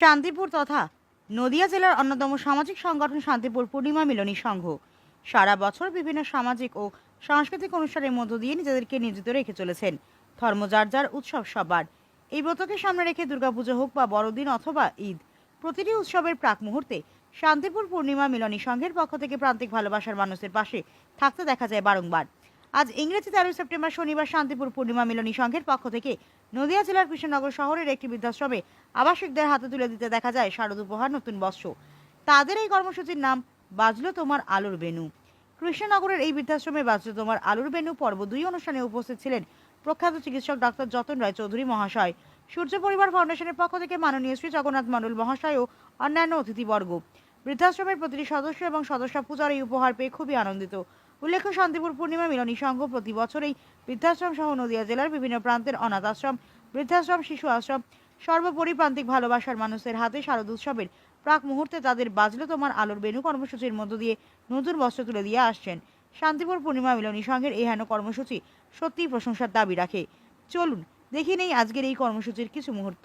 শান্তিপুর তথা নদিয়া জেলার অন্যতম সামাজিক সংগঠন শান্তিপুর পূর্ণিমা মিলনী সংঘ। সারা বছর বিভিন্ন সামাজিক ও সাংস্কৃতিক অনুষ্ঠানের মধ্য দিয়ে নিজেদেরকে নিয়োজিত রেখে চলেছেন ধর্ম যার যার উৎসব সবার। এই ব্রতকে সামনে রেখে দুর্গাপুজো হোক বা বড়দিন অথবা ঈদ, প্রতিটি উৎসবের প্রাক মুহূর্তে শান্তিপুর পূর্ণিমা মিলনী সংঘের পক্ষ থেকে প্রান্তিক ভালোবাসার মানুষের পাশে থাকতে দেখা যায় বারংবার। আজ ইংরেজি তেরোই সেপ্টেম্বর, শনিবার শান্তিপুর পূর্ণিমা মিলনী সংঘের পক্ষ থেকে নদিয়া জেলার কৃষ্ণনগর শহরের একটি বৃদ্ধাশ্রমে আবাসিকদের হাতে তুলে দিতে দেখা যায় শারদ উপহার নতুন বস্ত্র। তাদের এই কর্মসূচির নাম, বাজলো তোমার আলোর বেনু কৃষ্ণনগরের এই বৃদ্ধাশ্রমে বাজলো তোমার আলোর বেনু পর্ব দুই অনুষ্ঠানে উপস্থিত ছিলেন প্রখ্যাত চিকিৎসক ডাক্তার যতন রায় চৌধুরী মহাশয়। সূর্য পরিবার ফাউন্ডেশনের পক্ষ থেকে মাননীয় শ্রী জগন্নাথ মণ্ডল মহাশয় ও অন্যান্য অতিথিবর্গ। বৃদ্ধাশ্রমের প্রতিটি সদস্য এবং সদস্য পূজার এই উপহার পেয়ে খুবই আনন্দিত। উল্লেখ্য, শান্তিপুর পূর্ণিমা মিলনী সংঘ প্রতি বছরেই বৃদ্ধাশ্রম সহ নদিয়া জেলার বিভিন্ন প্রান্তের অনাথ আশ্রম বৃদ্ধাশ্রম, শিশু আশ্রম সর্বোপরি প্রান্তিক ভালোবাসার মানুষের হাতে শারদ উৎসবের প্রাক মুহূর্তে তাদের বাজলো তোমার আলোর বেনু কর্মসূচির মধ্য দিয়ে নতুন বস্ত্র তুলে দিয়ে আসছেন। শান্তিপুর পূর্ণিমা মিলনী সংঘের এই হেন কর্মসূচি সত্যিই প্রশংসার দাবি রাখে। চলুন, দেখি নেই আজকের এই কর্মসূচির কিছু মুহূর্ত।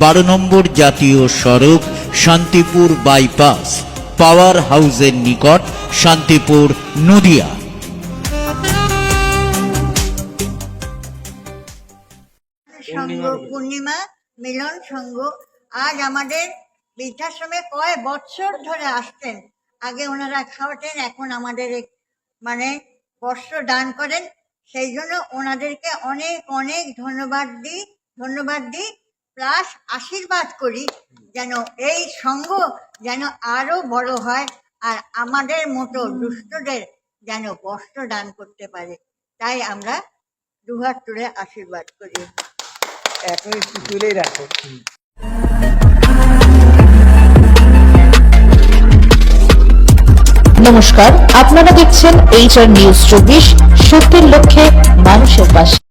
বারো নম্বর জাতীয় সড়ক শান্তিপুর বাইপাস পাওয়ার হাউসের নিকট শান্তিপুর নদিয়া। সংঘ পূর্ণিমা মিলন সংঘ আজ আমাদের বৃদ্ধাশ্রমে কয় বছর ধরে আসতেন আগে ওনারা খাওয়াতেন এখন আমাদের এক- মানে বস্ত্র দান করেন। সেই জন্য ওনাদেরকে অনেক অনেক ধন্যবাদ দিই ধন্যবাদ দিই। প্লাস আশীর্বাদ করি যেন এই সঙ্গ যেন আরও বড় হয় আর আমাদের মতো দুষ্টদের যেন বস্ত্র দান করতে পারে। তাই আমরা দুহাত তুলে আশীর্বাদ করি। এখন একটু তুলেই রাখো। নমস্কার আপনারা দেখছেন এইচআর নিউজ চব্বিশ সত্যের লক্ষ্যে মানুষের পাশে।